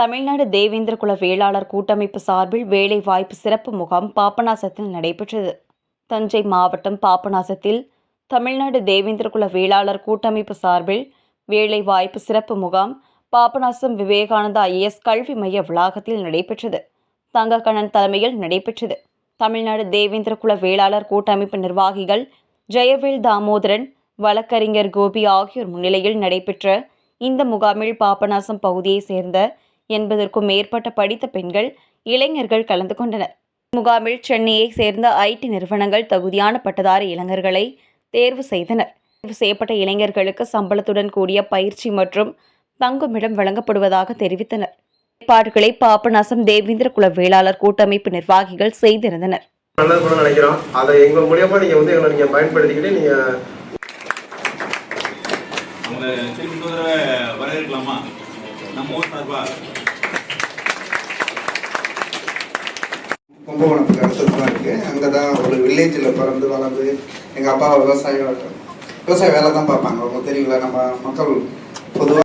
தமிழ்நாடு தேவேந்திர குல வேளாளர் கூட்டமைப்பு சார்பில் வேலைவாய்ப்பு சிறப்பு முகாம் பாபநாசத்தில் நடைபெற்றது. தஞ்சை மாவட்டம் பாபநாசத்தில் தமிழ்நாடு தேவேந்திர குல வேளாளர் கூட்டமைப்பு சார்பில் வேலைவாய்ப்பு சிறப்பு முகாம் பாபநாசம் விவேகானந்தா ஐஏஎஸ் கல்வி மைய வளாகத்தில் நடைபெற்றது. தங்கக்கண்ணன் தலைமையில் நடைபெற்றது. தமிழ்நாடு தேவேந்திர குல வேளாளர் கூட்டமைப்பு நிர்வாகிகள் ஜெயவேல் தாமோதரன் வழக்கறிஞர் கோபி ஆகியோர் முன்னிலையில் நடைபெற்ற இந்த முகாமில் பாபநாசம் பகுதியைச் சேர்ந்த எண்பதற்கும் மேற்பட்ட படித்த பெண்கள் இளைஞர்கள் கலந்து கொண்டனர். முகாமில் சென்னையைச் சேர்ந்த ஐடி நிறுவனங்கள் தகுதியான பட்டதாரி இளைஞர்களை தேர்வு செய்தனர். தேர்வு செய்யப்பட்ட இளைஞர்களுக்கு சம்பளத்துடன் கூடிய பயிற்சி மற்றும் தங்குமிடம் வழங்கப்படுவதாக தெரிவித்தனர். ஏற்பாடுகளை பாபநாசம் தேவேந்திர குல வேளாளர் கூட்டமைப்பு நிர்வாகிகள் செய்திருந்தனர். நல்லது பண்ண நினைக்கிறோம். அதை எங்க மூலியமா நீங்க வந்து எங்களை நீங்க பயன்படுத்திக்கிட்டு நீங்க அவங்கள திரும்பி இன்னொரு தடவை வரவேற்கலாமா? நம்ம ஊர் சார்பா? கும்பகோணத்துக்கு அடுத்தது இருக்கு. அங்கே தான் ஒரு வில்லேஜில் பிறந்து வளர்ந்து எங்கள் அப்பா விவசாயம் விவசாய வேலை தான் பார்ப்பாங்க. அவங்க தெரியல நம்ம மக்கள் பொதுவாக